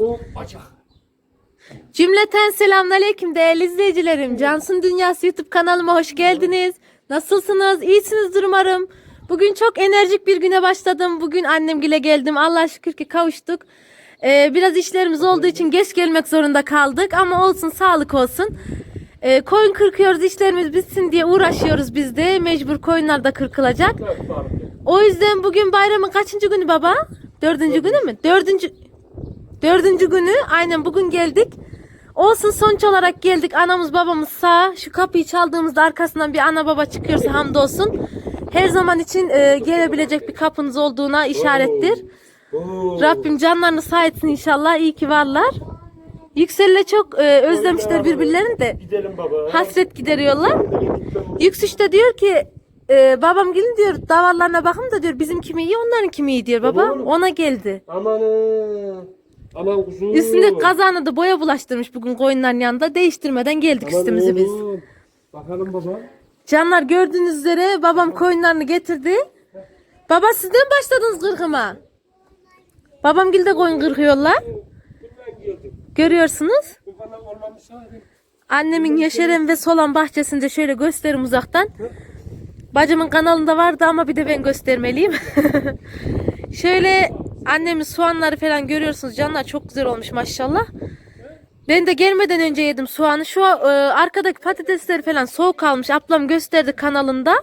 O bacak. Cümleten selamünaleyküm değerli izleyicilerim. Cansın Dünyası YouTube kanalıma hoş geldiniz. Nasılsınız? İyisinizdir umarım. Bugün çok enerjik bir güne başladım. Bugün annemgile geldim. Allah şükür ki kavuştuk. Ee, biraz işlerimiz olduğu için geç gelmek zorunda kaldık. Ama olsun sağlık olsun. Ee, koyun kırkıyoruz işlerimiz bitsin diye uğraşıyoruz biz de. Mecbur koyunlar da kırkılacak. O yüzden bugün bayramın kaçıncı günü baba? Dördüncü günü mü? Dördüncü... Dördüncü günü aynen bugün geldik. Olsun sonuç olarak geldik. Anamız babamız sağ. Şu kapıyı çaldığımızda arkasından bir ana baba çıkıyorsa hamdolsun. Her zaman için e, gelebilecek bir kapınız olduğuna işarettir. Oo. Rabbim canlarını sağ etsin inşallah. İyi ki varlar. Yüksel'le çok e, özlemişler birbirlerini de. Gidelim baba. Hasret gideriyorlar. Yüksüş de diyor ki e, babam gelin diyor davarlarına bakın da diyor bizim kimi iyi onların kimi iyi diyor baba. Ona geldi. Amanın. Aman kuzum. Üstünde kazağına da boya bulaştırmış bugün koyunların yanında. Değiştirmeden geldik Aman üstümüzü biz. oğlum. Bakalım baba. Canlar gördüğünüz üzere babam koyunlarını getirdi. Baba sizden mi başladınız kırkıma? Babam de koyun kırkıyorlar. Geldik. Görüyorsunuz. Bu bana olmamış hali. Annemin yeşeren ve solan bahçesinde şöyle gösterim uzaktan. Bacımın kanalında vardı ama bir de ben göstermeliyim. şöyle annemin soğanları falan görüyorsunuz. Canlar çok güzel olmuş maşallah. Ben de gelmeden önce yedim soğanı. Şu e, arkadaki patatesleri falan soğuk kalmış. Ablam gösterdi kanalında.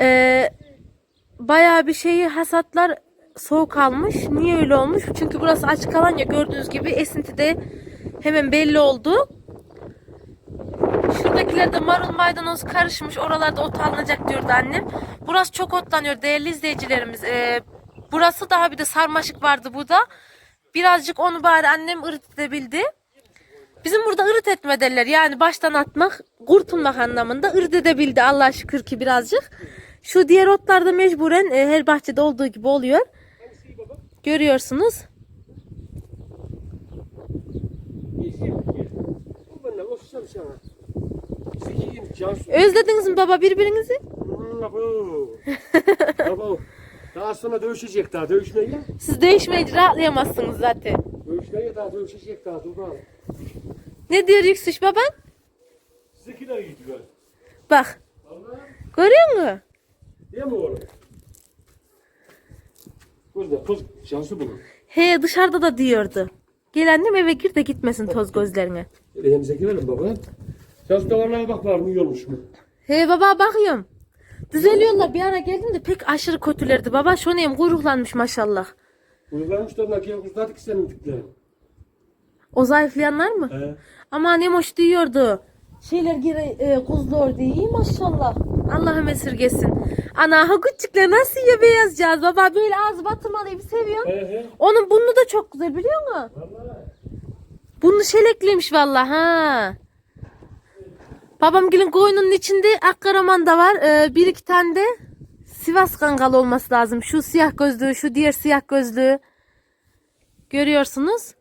E, bayağı bir şeyi hasatlar soğuk kalmış. Niye öyle olmuş? Çünkü burası açık alan ya gördüğünüz gibi esinti de hemen belli oldu. Şuradakilerde marul maydanoz karışmış. Oralarda ot alınacak diyordu annem. Burası çok otlanıyor değerli izleyicilerimiz. Ee, burası daha bir de sarmaşık vardı burada. Birazcık onu bari annem ırıt edebildi. Bizim burada ırıt etme derler. Yani baştan atmak, kurtulmak anlamında ırıt edebildi Allah'a şükür ki birazcık. Şu diğer otlarda mecburen e, her bahçede olduğu gibi oluyor. Görüyorsunuz. Yeşil. Bu bana olsam Sikiyim Cansu. Özlediniz mi baba birbirinizi? Baba. Baba. Daha sonra dövüşecek daha. Dövüşmeye. Siz değişmeyince rahatlayamazsınız zaten. Dövüşmeye daha dövüşecek daha. Dur bakalım. Ne diyor Yüksüş baban? Sizinkiler gidiyor. Bak. Allah. Görüyor musun? Değil mi oğlum? Kız kız Cansu bunu. He dışarıda da diyordu. Gel annem eve gir de gitmesin toz gözlerine. Elimize girelim baba. Cansu davarlara bak var mı iyi olmuş mu? He baba bakıyorum. Düzeliyorlar bir ara geldim de pek aşırı kötülerdi baba. Şonayım kuyruklanmış maşallah. Uygulanmış da nakiye kuzladık ki senin diklerin. O zayıflayanlar mı? He. Ama annem hoş diyordu. Şeyler geri e, kuzluyordu. İyi maşallah. Allah'ım esirgesin. Ana ha küçükler nasıl yiyor beyazcağız baba böyle ağzı batırmalıyı bir. He he. Onun burnu da çok güzel biliyor musun? Vallahi. Burnu şelekliymiş vallahi ha. Babam gelin koyunun içinde Akkaraman da var. Ee, bir iki tane de Sivas kangalı olması lazım. Şu siyah gözlüğü, şu diğer siyah gözlüğü. Görüyorsunuz.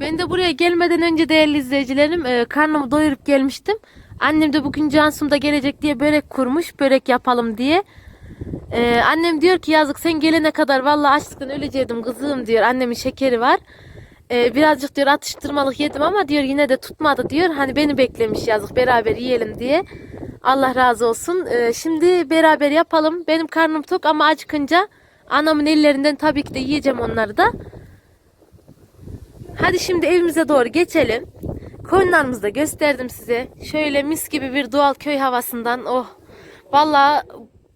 Ben de buraya gelmeden önce değerli izleyicilerim e, karnımı doyurup gelmiştim. Annem de bugün Cansum da gelecek diye börek kurmuş. Börek yapalım diye. Ee, annem diyor ki yazık sen gelene kadar vallahi açlıktan öleceğim kızım diyor. Annemin şekeri var. Ee, birazcık diyor atıştırmalık yedim ama diyor yine de tutmadı diyor. Hani beni beklemiş yazık beraber yiyelim diye. Allah razı olsun. Ee, şimdi beraber yapalım. Benim karnım tok ama acıkınca anamın ellerinden tabii ki de yiyeceğim onları da. Hadi şimdi evimize doğru geçelim. Koyunlarımızı da gösterdim size. Şöyle mis gibi bir doğal köy havasından. Oh. Vallahi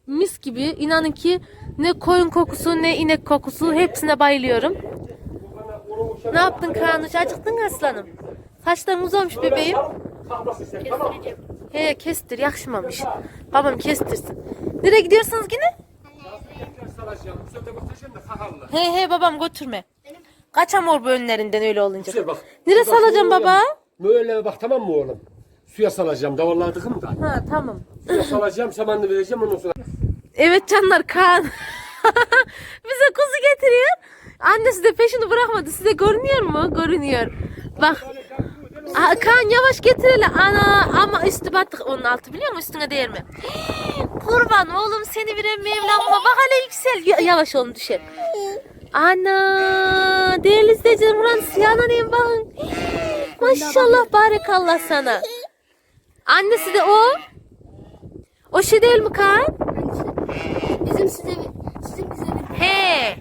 mis gibi. İnanın ki ne koyun kokusu ne inek kokusu hepsine bayılıyorum. Ne yaptın Kanuş? Acıktın mı aslanım? Saçların uzamış bebeğim. Tamam. He kestir yakışmamış. Babam kestirsin. Nereye gidiyorsunuz yine? He he babam götürme. Kaçamor bu önlerinden öyle olunca. Güzel bak. Nereye salacağım baba? Böyle bak tamam mı oğlum? Suya salacağım. Davarladık da. Ha tamam. Suya salacağım. Samanını vereceğim ondan sonra. Evet canlar Kaan. Bize kuzu getiriyor. Annesi de peşini bırakmadı. Size görünüyor mu? Görünüyor. Bak. Aa, Kaan yavaş getir hele. Ana ama üstü battık onun altı biliyor musun? Üstüne değer mi? Kurban oğlum seni bir Mevlam'a bak hele yüksel. Ya- Yavaş oğlum düşer. Ana değerli izleyicilerim buranın siyahına neyim bakın. Maşallah barekallah sana. Annesi de o. O şey değil mi Kaan? Bizim size sizin bize bir He.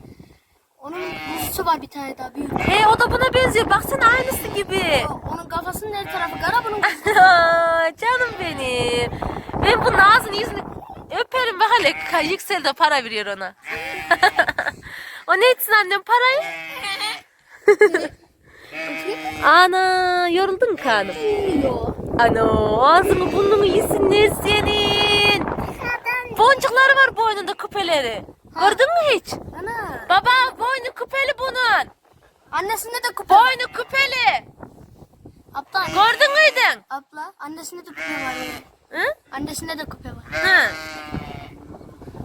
Onun kuzusu var bir tane daha büyük. He o da buna benziyor. Baksana aynısı gibi. O- Onun kafasının her tarafı kara bunun. Canım benim. Ben bunun ağzını yüzünü öperim bak hele Yüksel de para veriyor ona. o ne etsin annem parayı? Ana yoruldun mu kanım? Ana ağzımı burnumu yesinler senin. Boncukları var boynunda küpeleri. Gördün mü hiç? Ana. Baba boynu küpeli bunun. Annesinde de kupa var. Boynu küpeli. Abla. Gördün müydün? Abla. Annesinde de kupa var. ya. Hı? Annesinde de kupa var. Hı.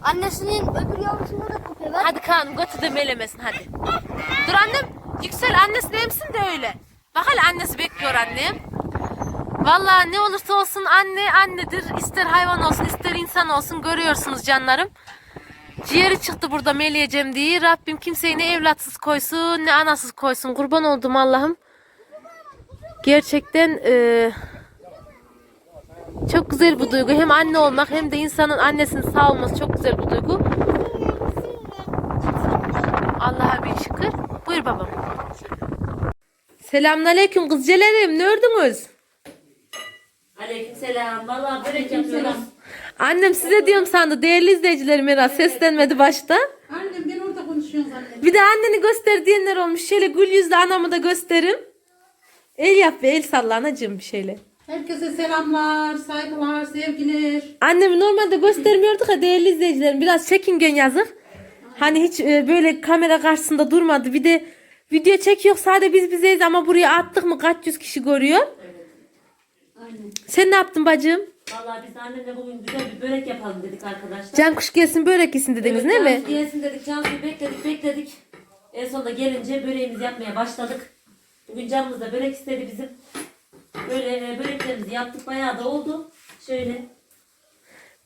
Annesinin öbür yavrusunda da kupa var. Hadi kanım götü de melemesin hadi. Dur annem yüksel annesini emsin de öyle. Bak hele annesi bekliyor annem. Vallahi ne olursa olsun anne annedir. İster hayvan olsun ister insan olsun görüyorsunuz canlarım. Ciğeri çıktı burada meleyeceğim diye. Rabbim kimseyi ne evlatsız koysun ne anasız koysun. Kurban oldum Allah'ım. Gerçekten eee, çok güzel bu duygu. Hem anne olmak hem de insanın annesinin sağ olması çok güzel bu duygu. Allah'a bir şükür. Buyur babam. Selamünaleyküm kızcelerim. Ne ördünüz? Aleykümselam. Vallahi börek yapıyoruz. Annem size diyorum sandı. Değerli izleyicilerim herhalde seslenmedi başta. Annem ben orada konuşuyorum annem. Bir de anneni göster diyenler olmuş. Şöyle gül yüzlü anamı da gösterim. El yap ve el salla anacığım bir şeyle. Herkese selamlar, saygılar, sevgiler. Annemi normalde göstermiyorduk ya değerli izleyicilerim. Biraz çekingen yazık. Hani hiç e, böyle kamera karşısında durmadı. Bir de video çekiyor sadece biz bizeyiz ama buraya attık mı kaç yüz kişi görüyor. Aynen. Sen ne yaptın bacım? Vallahi biz annemle bugün güzel bir börek yapalım dedik arkadaşlar. Can kuş gelsin börek yesin dediniz değil mi? Cansu Gelsin dedik. Cansu'yu bekledik bekledik. En sonunda gelince böreğimizi yapmaya başladık. Bugün canımız da börek istedi bizim. Böyle e, böreklerimizi yaptık. Bayağı da oldu. Şöyle.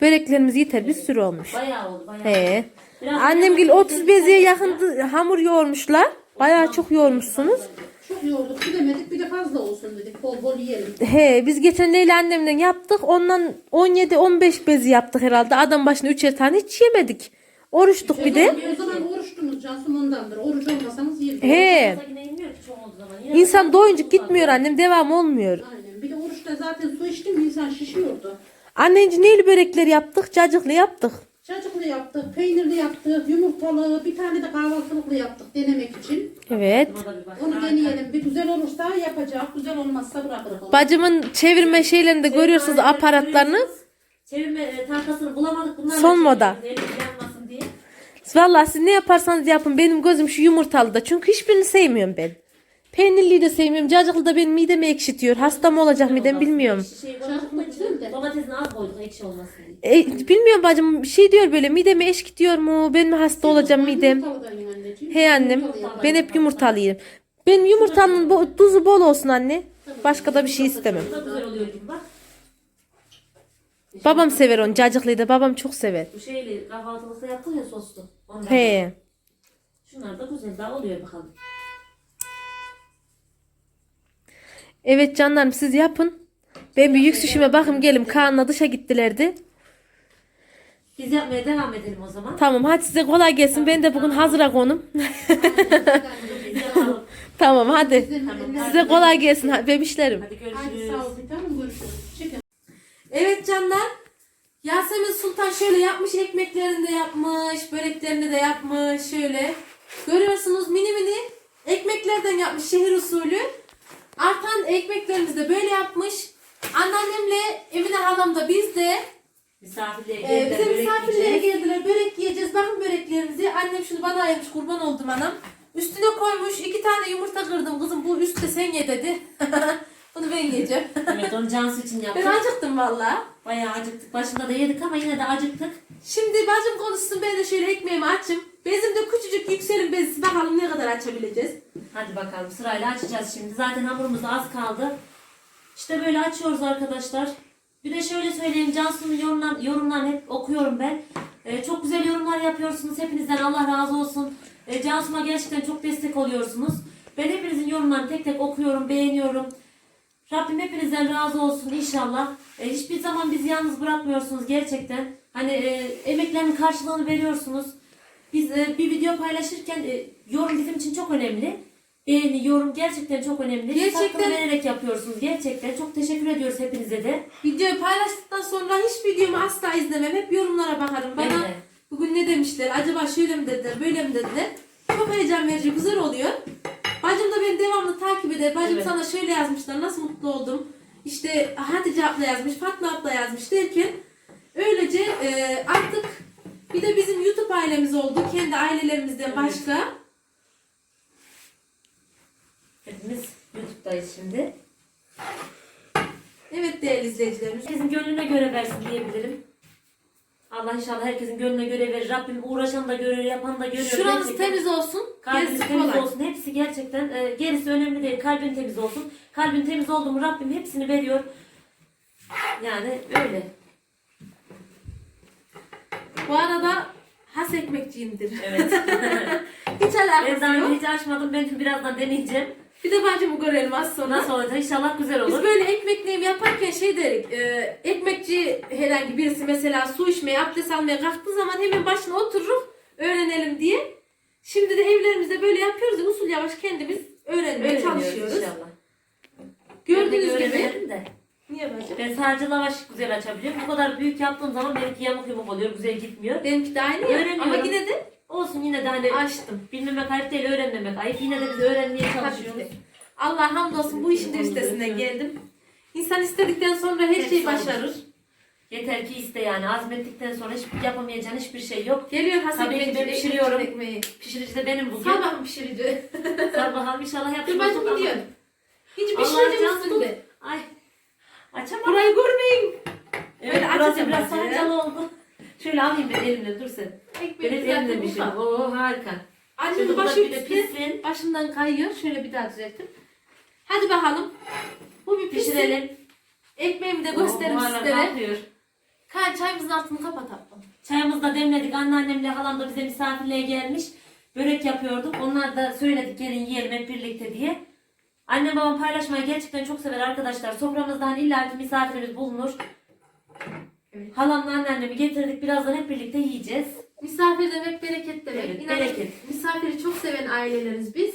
Böreklerimiz yeter bir sürü olmuş. Bayağı oldu. Bayağı. He. Biraz Annem gil bayağı 30 beziye yakın hamur yoğurmuşlar. Bayağı çok yoğurmuşsunuz. Çok yoğurduk, bilemedik bir de fazla olsun dedik. Bol bol yiyelim. He biz geçen Leyla annemle yaptık. Ondan 17-15 bezi yaptık herhalde. Adam başına üçer tane hiç yemedik. Oruçtuk bir de. O zaman oruçtunuz Cansu'm ondandır. Oruç olmasanız yerim. He. Yine inmiyor ki çok olduğu zaman. Yine İnsan doyunca gitmiyor annem. Devam olmuyor. Aynen. Bir de oruçta zaten su içtim insan şişiyordu. Annenci neyli börekler yaptık? Cacıklı yaptık. Çacıklı yaptık, peynirli yaptık, yumurtalı, bir tane de kahvaltılıklı yaptık denemek için. Evet. Onu deneyelim. Bir güzel olursa yapacak, güzel olmazsa bırakırız onu. Bacımın çevirme şeylerini de görüyorsunuz aparatlarını. Çevirme e, tahtasını bulamadık. Bunlarla Son moda. yanmasın diye. Vallahi siz ne yaparsanız yapın. Benim gözüm şu yumurtalı da. Çünkü hiçbirini sevmiyorum ben. Peynirliyi de sevmiyorum. Cacıklı da benim midemi ekşitiyor. Hasta mı olacak midem bilmiyorum. Şey Çocuklu güzel de. Domatesini az koyduk ekşi olmasın diye. E, bilmiyorum bacım bir şey diyor böyle midemi eşkitiyor mu? Ben mi hasta olacağım midem? Hey annem ben hep yumurtalı yerim. Ben yumurtanın bo- tuzu bol olsun anne. Başka da bir şey istemem. Bu da güzel oluyor gibi bak. Babam sever onu cacıklıyı da babam çok sever. Bu şeyle kahvaltılıkta yaptın ya soslu. Ondan. He. Şunlar da güzel daha oluyor bakalım. Evet canlarım siz yapın. Ben bir yüksüşüme bakım gelim. Kaan'la dışa gittilerdi. Biz yapmaya devam edelim o zaman. Tamam hadi size kolay gelsin. Ben de bugün hazıra konum. Tamam hadi. Tamam. Size kolay gelsin bebişlerim. Hadi Hadi görüşürüz. sağ ol tanem görüşürüz. Evet canlar. Yasemin Sultan şöyle yapmış ekmeklerini de yapmış, böreklerini de yapmış şöyle. Görüyorsunuz mini mini ekmeklerden yapmış şehir usulü. Artan ekmeklerimizi de böyle yapmış. Anneannemle Emine halam da biz de Misafirliğe e, geldiler. bize börek yiyeceğiz. geldiler. Börek yiyeceğiz. Bakın böreklerimizi. Annem şunu bana ayırmış kurban oldum anam. Üstüne koymuş iki tane yumurta kırdım kızım. Bu üstte sen ye dedi. Bunu ben yiyeceğim. Evet onu Cansu için ben yaptık. acıktım vallahi. Bayağı acıktık. Başında da yedik ama yine de acıktık. Şimdi bacım konuşsun ben de şöyle ekmeğimi açayım. Bezim de küçücük yükselin bezisi bakalım ne kadar açabileceğiz. Hadi bakalım sırayla açacağız şimdi. Zaten hamurumuz az kaldı. İşte böyle açıyoruz arkadaşlar. Bir de şöyle söyleyeyim Cansu'nun yorumlar, yorumlarını hep okuyorum ben. E, çok güzel yorumlar yapıyorsunuz. Hepinizden Allah razı olsun. E, Cansu'ma gerçekten çok destek oluyorsunuz. Ben hepinizin yorumlarını tek tek okuyorum, beğeniyorum. Rabbim hepinizden razı olsun inşallah. E, hiçbir zaman bizi yalnız bırakmıyorsunuz gerçekten. Hani e, emeklerin karşılığını veriyorsunuz. Biz e, bir video paylaşırken e, yorum bizim için çok önemli. Beğeni, yorum gerçekten çok önemli. Siz Gerçekten- hakkını vererek yapıyorsunuz gerçekten. Çok teşekkür ediyoruz hepinize de. Videoyu paylaştıktan sonra hiç videomu asla izlemem. Hep yorumlara bakarım. Bana de. bugün ne demişler? Acaba şöyle mi dediler, böyle mi dediler? Çok heyecan verici, güzel oluyor. Bacım da beni devamlı takip eder. Bacım Evet. sana şöyle yazmışlar, nasıl mutlu oldum. İşte Hatice abla yazmış, Fatma abla yazmış derken öylece e, artık bir de bizim YouTube ailemiz oldu. Kendi ailelerimizden Evet. başka. YouTube'dayız şimdi. Evet değerli izleyicilerimiz. Herkesin gönlüne göre versin diyebilirim. Allah inşallah herkesin gönlüne göre verir. Rabbim uğraşan da görüyor, yapan da görüyor. Şuramız Gerçekten temiz olsun. Kalbiniz Gerisi temiz kolay. olsun. Hepsi gerçekten e, gerisi önemli değil. Kalbin temiz olsun. Kalbin temiz oldu mu Rabbim hepsini veriyor. Yani öyle. Bu arada has ekmekçiyimdir. Evet. Hiç ben alakası daha yok. hiç açmadım. Ben birazdan deneyeceğim. Bir de bacımı görelim az sonra. Nasıl olacak? İnşallah güzel Biz olur. böyle ekmekliğim yaparken şey derik. E, ekmekçi herhangi birisi mesela su içmeye, abdest almaya kalktığı zaman hemen başına otururuz. Öğrenelim diye. Şimdi de evlerimizde böyle yapıyoruz. ya, Usul yavaş kendimiz öğrenmeye çalışıyoruz. inşallah. Gördüğünüz gibi. de. Niye bacım? Ben sadece lavaş güzel açabiliyorum. Bu kadar büyük yaptığım zaman benimki yamuk yumuk oluyor. Güzel gitmiyor. Benimki de aynı ya. Öğreniyorum. Ama yine de Olsun yine de hani açtım. bilmemek ayıp değil, öğrenmemek ayıp. Yine de biz öğrenmeye çalışıyoruz. Allah hamdolsun bu işin de üstesinden geldim. İnsan istedikten sonra her şeyi olur. başarır. Yeter ki iste yani. Azmettikten sonra hiç yapamayacağın hiçbir şey yok. Geliyor Hasan Tabii ki ben pişiriyorum. ekmeği. Pişirici de benim bugün. Sabah pişirici? Bakalım inşallah Dur yapacağız. bacım gidiyor. Hiç pişirici misin? Ay. Açamam. Burayı görmeyin. Evet, Böyle burası biraz bence. sarıncalı oldu. Şöyle alayım ben elimle dur sen. Ekmeği hep elimle pişiririm. ufak. Oo harika. Annemin da başı bir de pişti. pişsin. Başımdan kayıyor. Şöyle bir daha düzelttim. Hadi bakalım. Bu bir. Pişirelim. Ekmeğimi de Oo, gösteririm buharlar sizlere. kalkıyor. Kan çayımızın altını kapat tatlım. Çayımızı da demledik. Anneannemle halam da bize misafirliğe gelmiş. Börek yapıyorduk. Onlar da söyledik gelin yiyelim hep birlikte diye. Annem babam paylaşmayı gerçekten çok sever arkadaşlar. Soframızda hani illaki misafirimiz bulunur. Evet. Halamla anneannemi getirdik. Birazdan hep birlikte yiyeceğiz. Misafir demek bereket demek. Evet, İnanın bereket. misafiri çok seven aileleriz biz.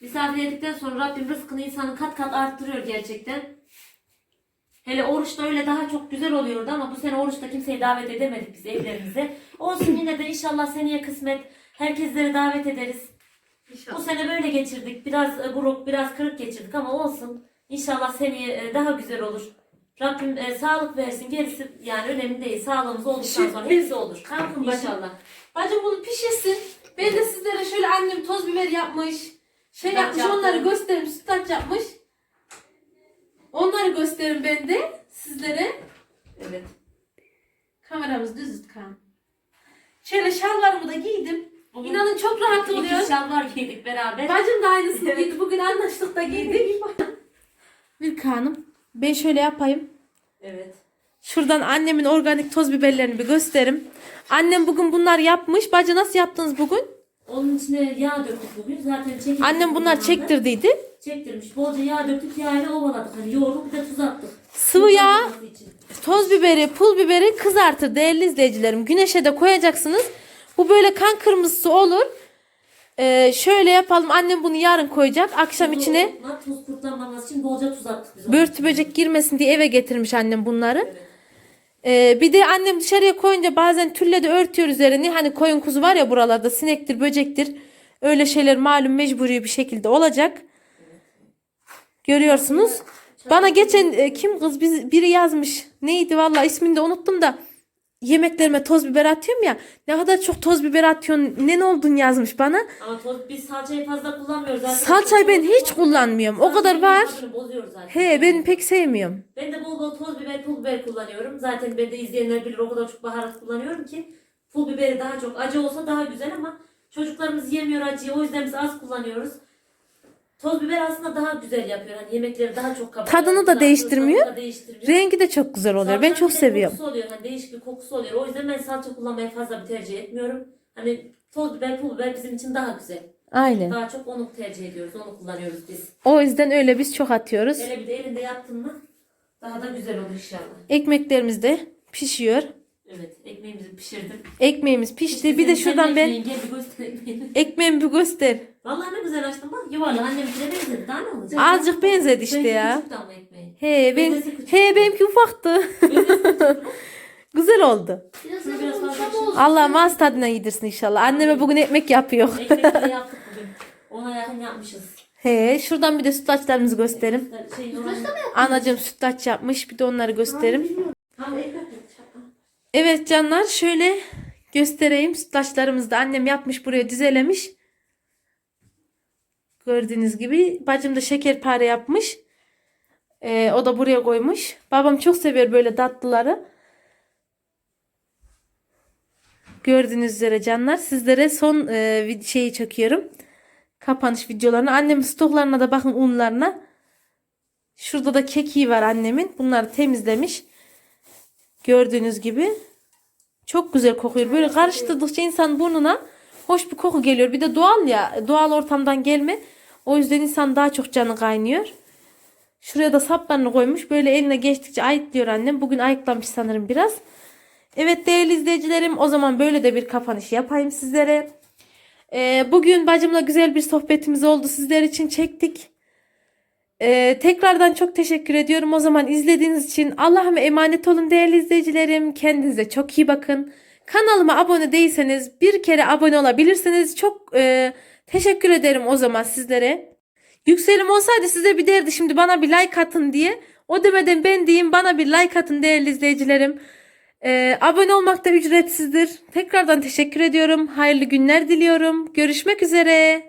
Misafir yedikten sonra Rabbim rızkını insanın kat kat arttırıyor gerçekten. Hele oruçta öyle daha çok güzel oluyordu ama bu sene oruçta kimseyi davet edemedik biz evlerimize. Olsun yine de inşallah seneye kısmet. Herkesleri davet ederiz. Bu İnşallah. sene böyle geçirdik. Biraz e, buruk, biraz kırık geçirdik ama olsun. İnşallah seneye e, daha güzel olur. Rabbim e, sağlık versin. Gerisi yani önemli değil. Sağlığımız olduktan sonra hepsi olur. Kalkın bacım. İnşallah. Bacım bunu pişirsin. Ben de sizlere şöyle annem toz biber yapmış. Şey Sütlaç yapmış yaptım. onları göstereyim. Sütlaç yapmış. Onları gösteririm ben de sizlere. Evet. Kameramız düz kan. Şöyle şalvarımı da giydim. Bugün İnanın çok rahat oluyor. İki şalvar giydik beraber. Bacım da aynısını giydi. Bugün anlaştık da giydik. Bir kanım. Ben şöyle yapayım. Evet. Şuradan annemin organik toz biberlerini bir gösterim. Annem bugün bunlar yapmış. Bacı nasıl yaptınız bugün? Onun içine yağ döktük bugün. Zaten çektirdik. Annem bunlar çektirdiydi. Çektirmiş. Bolca yağ döktük. Yağıyla ovaladık. Hani yoğurduk bir de tuz attık. Sıvı yağ, toz biberi, pul biberi kızartır değerli izleyicilerim. Güneşe de koyacaksınız. Bu böyle kan kırmızısı olur. Ee, şöyle yapalım. Annem bunu yarın koyacak. Akşam içine Tuz kurtlanmaması için bolca tuz attık biz. ona. börtü böcek girmesin diye eve getirmiş annem bunları. Ee, bir de annem dışarıya koyunca bazen tülle de örtüyor üzerini. Hani koyun kuzu var ya buralarda sinektir, böcektir. Öyle şeyler malum mecburi bir şekilde olacak. Görüyorsunuz. Bana geçen e, kim kız biz, biri yazmış. Neydi vallahi ismini de unuttum da. Yemeklerime toz biber atıyorum ya. Ne kadar çok toz biber atıyorsun. Ne ne oldun yazmış bana. Ama toz, biz salçayı fazla kullanmıyoruz. Zaten Salçayı ben hiç kullanmıyorum. O kadar var. Tadını bozuyor zaten. He ben pek sevmiyorum. Ben de bol bol toz biber, pul biber kullanıyorum. Zaten ben de izleyenler bilir o kadar çok baharat kullanıyorum ki. Pul biberi daha çok acı olsa daha güzel ama çocuklarımız yemiyor acıyı. O yüzden biz az kullanıyoruz. Toz biber aslında daha güzel yapıyor. Hani yemekleri daha çok kabarıyor. Tadını da değiştirmiyor. tadını da değiştirmiyor. Rengi de çok güzel oluyor. Ben Salçanın çok bir de seviyorum. Kokusu oluyor. Hani değişik bir kokusu oluyor. O yüzden ben salça kullanmayı fazla bir tercih etmiyorum. Hani toz biber, pul biber bizim için daha güzel. Aynen. Daha çok onu tercih ediyoruz. Onu kullanıyoruz biz. O yüzden öyle biz çok atıyoruz. Hele bir de elinde yaptın mı daha da güzel olur inşallah. Ekmeklerimiz de pişiyor. Evet ekmeğimizi pişirdim. Ekmeğimiz pişti. Bir de şuradan ben Gel bir göster ekmeğimi bir göster. Vallahi ne güzel açtım bak. Yuvarlak annemkine benzedi. Daha ne olacak? Azıcık benzedi işte Benimki ya. ekmeği. He ben Benzesi küçük. he benimki ufaktı. Güzel oldu. Biraz Şunu daha biraz fazla konuşalım pişir. olsun. Allah mağaz tadına yedirsin inşallah. Anneme bugün ekmek yapıyor. Ekmekleri yaptık bugün. Ona yakın yapmışız. He şuradan bir de sütlaçlarımızı gösterim. Şey, yoran... Anacığım sütlaç yapmış. Bir de onları gösterim. Ekmek. Evet canlar şöyle göstereyim. Sütlaçlarımızı da annem yapmış buraya dizelemiş. Gördüğünüz gibi. Bacım da şekerpare yapmış. Ee, o da buraya koymuş. Babam çok sever böyle tatlıları. Gördüğünüz üzere canlar. Sizlere son e, şeyi çekiyorum. Kapanış videolarını. Annemin stoklarına da bakın unlarına. Şurada da kekiği var annemin. Bunları temizlemiş. Gördüğünüz gibi. Çok güzel kokuyor. Böyle karıştırdıkça insan burnuna hoş bir koku geliyor. Bir de doğal ya. Doğal ortamdan gelme. O yüzden insan daha çok canı kaynıyor. Şuraya da saplarını koymuş. Böyle eline geçtikçe ayıklıyor annem. Bugün ayıklamış sanırım biraz. Evet değerli izleyicilerim o zaman böyle de bir kapanış yapayım sizlere. Ee, bugün bacımla güzel bir sohbetimiz oldu. Sizler için çektik. Ee, tekrardan çok teşekkür ediyorum. O zaman izlediğiniz için Allah'ıma emanet olun değerli izleyicilerim. Kendinize çok iyi bakın. Kanalıma abone değilseniz bir kere abone olabilirsiniz. Çok e, teşekkür ederim o zaman sizlere. Yükselim olsaydı size bir derdi şimdi bana bir like atın diye. O demeden ben diyeyim bana bir like atın değerli izleyicilerim. Ee, abone olmak da ücretsizdir. Tekrardan teşekkür ediyorum. Hayırlı günler diliyorum. Görüşmek üzere.